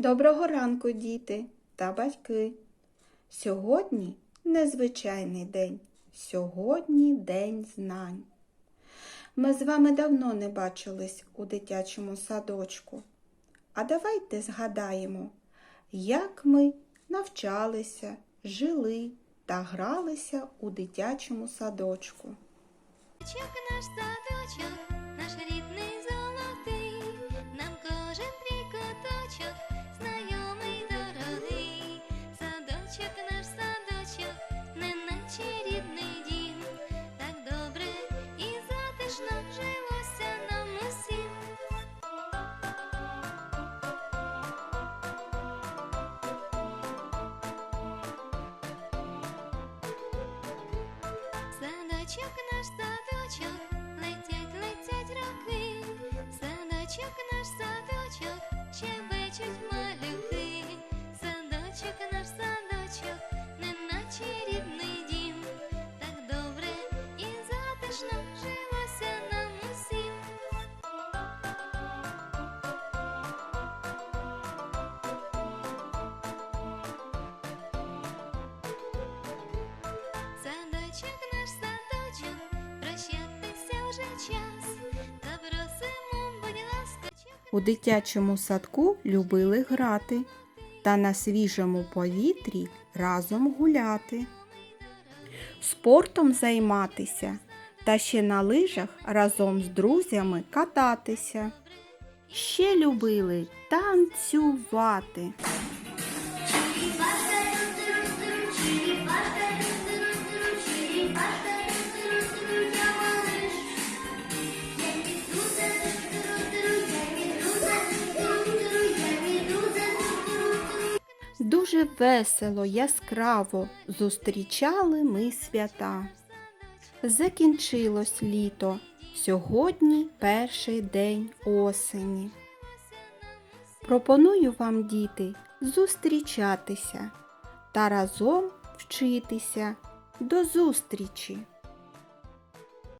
Доброго ранку, діти та батьки. Сьогодні незвичайний день. Сьогодні день знань. Ми з вами давно не бачились у дитячому садочку. А давайте згадаємо, як ми навчалися, жили та гралися у дитячому садочку. Наш садочок, наш рідний Садочок наш садочок, летять, летять роки, садочок наш садочок, щебечуть У дитячому садку любили грати та на свіжому повітрі разом гуляти, спортом займатися та ще на лижах разом з друзями кататися. Ще любили танцювати. Дуже весело, яскраво зустрічали ми свята. Закінчилось літо. Сьогодні перший день осені. Пропоную вам, діти, зустрічатися та разом вчитися. До зустрічі!